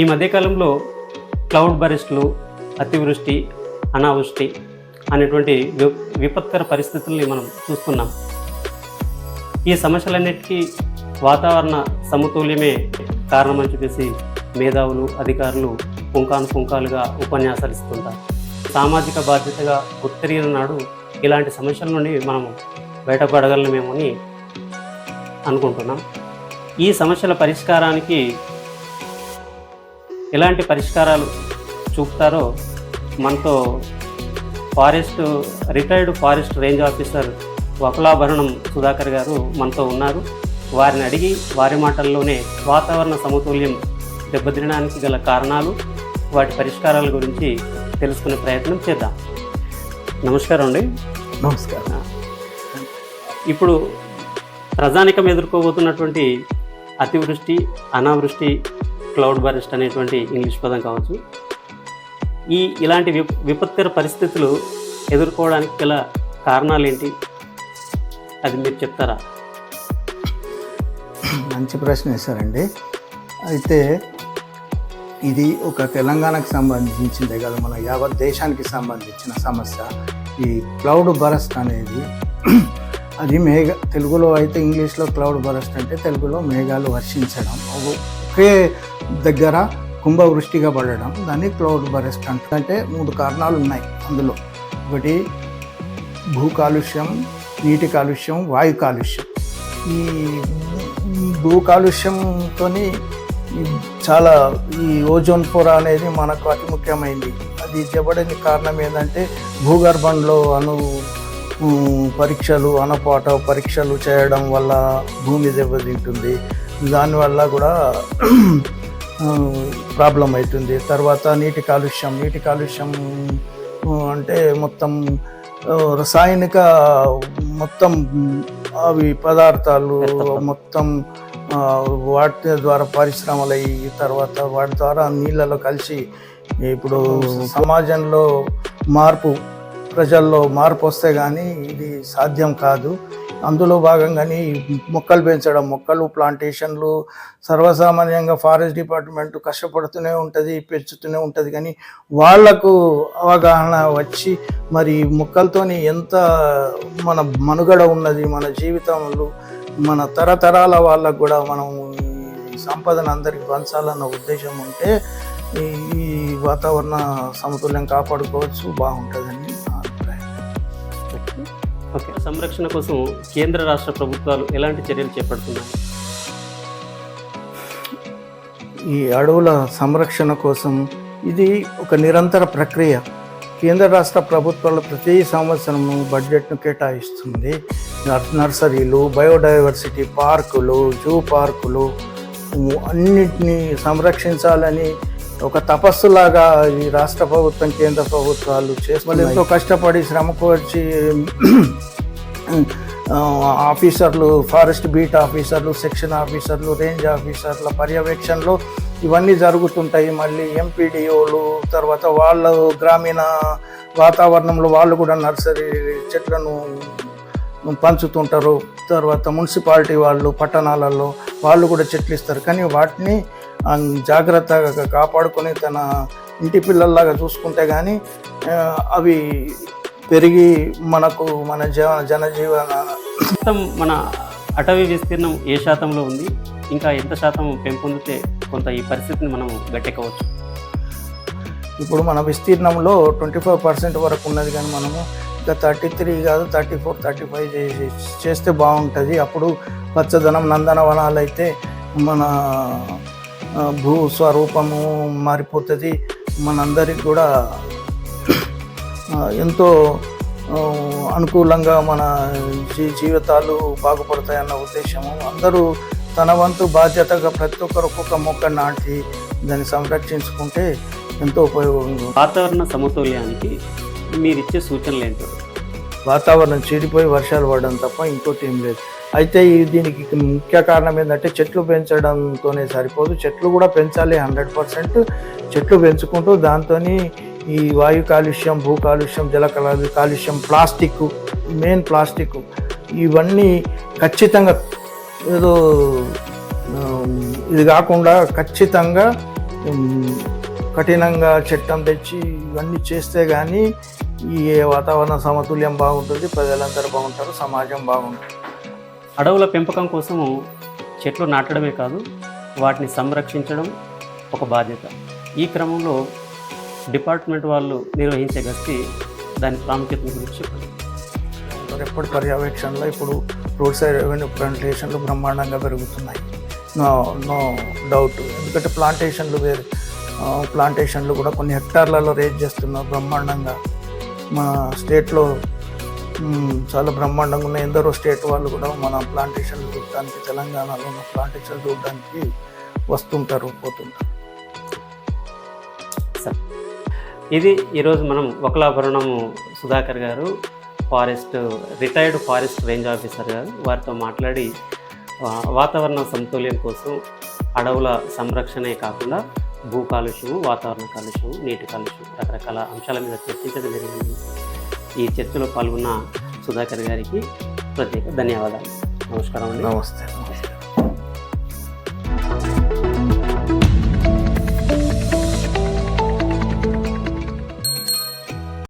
ఈ మధ్యకాలంలో క్లౌడ్ బరిస్టులు అతివృష్టి అనావృష్టి అనేటువంటి వి విపత్కర పరిస్థితుల్ని మనం చూస్తున్నాం. ఈ సమస్యలన్నిటికీ వాతావరణ సమతుల్యమే కారణమని చెప్పేసి మేధావులు అధికారులు పుంకాను పుంకాలుగా ఉపన్యాసాలు ఇస్తుంటారు. సామాజిక బాధ్యతగా గుర్తెరిగిన నాడు ఇలాంటి సమస్యల నుండి మనం బయటపడగలమేమో అని అనుకుంటున్నాం. ఈ సమస్యల పరిష్కారానికి ఎలాంటి పరిష్కారాలు చూపుతారో మనతో forest retired forest range officer Vakulabharanam Sudhakar garu మనతో ఉన్నారు. వారిని అడిగి వారి మాటల్లోనే వాతావరణ సమతుల్యం దెబ్బతినడానికి గల కారణాలు వాటి పరిష్కారాల గురించి తెలుసుకునే ప్రయత్నం చేద్దాం. నమస్కారం అండి. నమస్కారం. ఇప్పుడు ప్రజానికం ఎదుర్కోబోతున్నటువంటి అతివృష్టి అనావృష్టి క్లౌడ్ బరెస్ట్ అనేటువంటి ఇంగ్లీష్ పదం కావచ్చు. ఈ ఇలాంటి విప్ విపత్కర పరిస్థితులు ఎదుర్కోవడానికి గల కారణాలు ఏంటి అది మీరు చెప్తారా? మంచి ప్రశ్న వేశారండి. అయితే ఇది ఒక తెలంగాణకు సంబంధించిందే కదా మన యావత్ దేశానికి సంబంధించిన సమస్య. ఈ క్లౌడ్ బరస్ట్ అనేది అది మేఘ తెలుగులో అయితే ఇంగ్లీష్లో క్లౌడ్ బరస్ట్ అంటే తెలుగులో మేఘాలు వర్షించడం. ఒకే దగ్గర కుంభవృష్టిగా పడడం దాన్ని క్లౌడ్ బరెస్ట్ అంటే మూడు కారణాలు ఉన్నాయి అందులో. ఒకటి భూ కాలుష్యం నీటి కాలుష్యం వాయు కాలుష్యం. ఈ భూ కాలుష్యంతో చాలా ఈ ఓజోన్ పొర అనేది మనకు అతి ముఖ్యమైనది అది చెప్పడానికి కారణం ఏంటంటే భూగర్భంలో అణు పరీక్షలు అనపాట పరీక్షలు చేయడం వల్ల భూమి దెబ్బతింటుంది. దానివల్ల కూడా ప్రాబ్లం అవుతుంది. తర్వాత నీటి కాలుష్యం నీటి కాలుష్యం అంటే మొత్తం రసాయనిక మొత్తం అవి పదార్థాలు మొత్తం వాటి ద్వారా పరిశ్రమలు అయ్యి తర్వాత వాటి ద్వారా నీళ్ళలో కలిసి ఇప్పుడు సమాజంలో మార్పు ప్రజల్లో మార్పు వస్తే కానీ ఇది సాధ్యం కాదు. అందులో భాగంగానే ఈ మొక్కలు పెంచడం మొక్కలు ప్లాంటేషన్లు సర్వసామాన్యంగా ఫారెస్ట్ డిపార్ట్మెంట్ కష్టపడుతూనే ఉంటుంది పెంచుతూనే ఉంటుంది. కానీ వాళ్ళకు అవగాహన వచ్చి మరి మొక్కలతోని ఎంత మన మనుగడ ఉన్నది మన జీవితంలో మన తరతరాల వాళ్ళకు కూడా మనం సంపదను అందరికి పంచాలన్న ఉద్దేశం ఉంటే ఈ వాతావరణ సమతుల్యం కాపాడుకోవచ్చు బాగుంటుందని ఓకే. సంరక్షణ కోసం కేంద్ర రాష్ట్ర ప్రభుత్వాలు ఎలాంటి చర్యలు చేపడుతున్నాయి? ఈ అడవుల సంరక్షణ కోసం ఇది ఒక నిరంతర ప్రక్రియ. కేంద్ర రాష్ట్ర ప్రభుత్వాలు ప్రతి సంవత్సరము బడ్జెట్ను కేటాయిస్తుంది. నర్సరీలు బయోడైవర్సిటీ పార్కులు జూ పార్కులు అన్నిటినీ సంరక్షించాలని ఒక తపస్సులాగా ఈ రాష్ట్ర ప్రభుత్వం కేంద్ర ప్రభుత్వాలు చేస్తున్నారు ఎంతో కష్టపడి శ్రమకు వచ్చి ఆఫీసర్లు ఫారెస్ట్ బీట్ ఆఫీసర్లు సెక్షన్ ఆఫీసర్లు రేంజ్ ఆఫీసర్ల పర్యవేక్షణలో ఇవన్నీ జరుగుతుంటాయి. మళ్ళీ ఎంపీడీఓలు తర్వాత వాళ్ళు గ్రామీణ వాతావరణంలో వాళ్ళు కూడా నర్సరీ చెట్లను పంచుతుంటారు. తర్వాత మున్సిపాలిటీ వాళ్ళు పట్టణాలలో వాళ్ళు కూడా చెట్లు ఇస్తారు. కానీ వాటిని జాగ్రత్తగా కాపాడుకొని తన ఇంటి పిల్లల్లాగా చూసుకుంటే కానీ అవి పెరిగి మనకు మన జన జనజీవన మొత్తం మన అటవీ విస్తీర్ణం ఏ శాతంలో ఉంది? ఇంకా ఎంత శాతం పెంపొందితే కొంత ఈ పరిస్థితిని మనం గట్టెక్కవచ్చు? ఇప్పుడు మన విస్తీర్ణంలో ట్వంటీ ఫైవ్ పర్సెంట్ వరకు ఉన్నది కానీ మనము ఇంకా థర్టీ త్రీ కాదు థర్టీ ఫోర్ థర్టీ ఫైవ్ చేస్తే బాగుంటుంది. అప్పుడు పచ్చదనం నందనవనాలు అయితే మన భూ స్వరూపము మారిపోతుంది. మనందరికి కూడా ఎంతో అనుకూలంగా మన జీ జీవితాలు బాగుపడతాయన్న ఉద్దేశము. అందరూ తన వంతు బాధ్యతగా ప్రతి ఒక్కరు ఒక్కొక్క మొక్క నాటి దాన్ని సంరక్షించుకుంటే ఎంతో ఉపయోగంగా. వాతావరణ సమతుల్యానికి మీరు ఇచ్చే సూచనలు ఏంటో వాతావరణం చెడిపోయి వర్షాలు పడడం తప్ప ఇంకోటి ఏం లేదు. అయితే దీనికి ముఖ్య కారణం ఏంటంటే చెట్లు పెంచడంతోనే సరిపోదు. చెట్లు కూడా పెంచాలి హండ్రెడ్ పర్సెంట్. చెట్లు పెంచుకుంటూ దాంతో ఈ వాయు కాలుష్యం భూ కాలుష్యం జల కాలుష్యం ప్లాస్టిక్ మెయిన్ ప్లాస్టిక్ ఇవన్నీ ఖచ్చితంగా ఏదో ఇది కాకుండా ఖచ్చితంగా కఠినంగా చట్టం తెచ్చి ఇవన్నీ చేస్తే కానీ ఈ వాతావరణ సమతుల్యం బాగుంటుంది ప్రజలందరూ బాగుంటారు సమాజం బాగుంటుంది. అడవుల పెంపకం కోసం చెట్లు నాటడమే కాదు వాటిని సంరక్షించడం ఒక బాధ్యత. ఈ క్రమంలో డిపార్ట్మెంట్ వాళ్ళు నిర్వహించే గస్తీ దాని ప్రాముఖ్యత గురించి చెప్పండి. ఎప్పుడు పర్యవేక్షణలో ఇప్పుడు రోడ్ సైడ్ రెవెన్యూ ప్లాంటేషన్లు బ్రహ్మాండంగా పెరుగుతున్నాయి. No no doubt. ఎందుకంటే ప్లాంటేషన్లు వేరు. ప్లాంటేషన్లు కూడా కొన్ని హెక్టార్లలో రేజ్ చేస్తున్నారు బ్రహ్మాండంగా. మా స్టేట్లో చాలా బ్రహ్మాండంగా ఉన్న ఎందరో స్టేట్ వాళ్ళు కూడా మన ప్లాంటేషన్ చూడటానికి తెలంగాణలో ఉన్న ప్లాంటేషన్ చూడడానికి వస్తుంటారు పోతుంటారు. ఇది ఈరోజు మనం ఒకలాభరణము సుధాకర్ గారు forest retired forest range officer గారు వారితో మాట్లాడి వాతావరణ సమతుల్యం కోసం అడవుల సంరక్షణే కాకుండా భూ కాలుష్యము వాతావరణ కాలుష్యము నీటి కాలుష్యం రకరకాల అంశాల మీద చర్చించడం జరిగింది. ఈ చర్చలో పాల్గొన్న సుధాకర్ గారికి ప్రత్యేక ధన్యవాదాలు. నమస్కారం అండి. నమస్తే.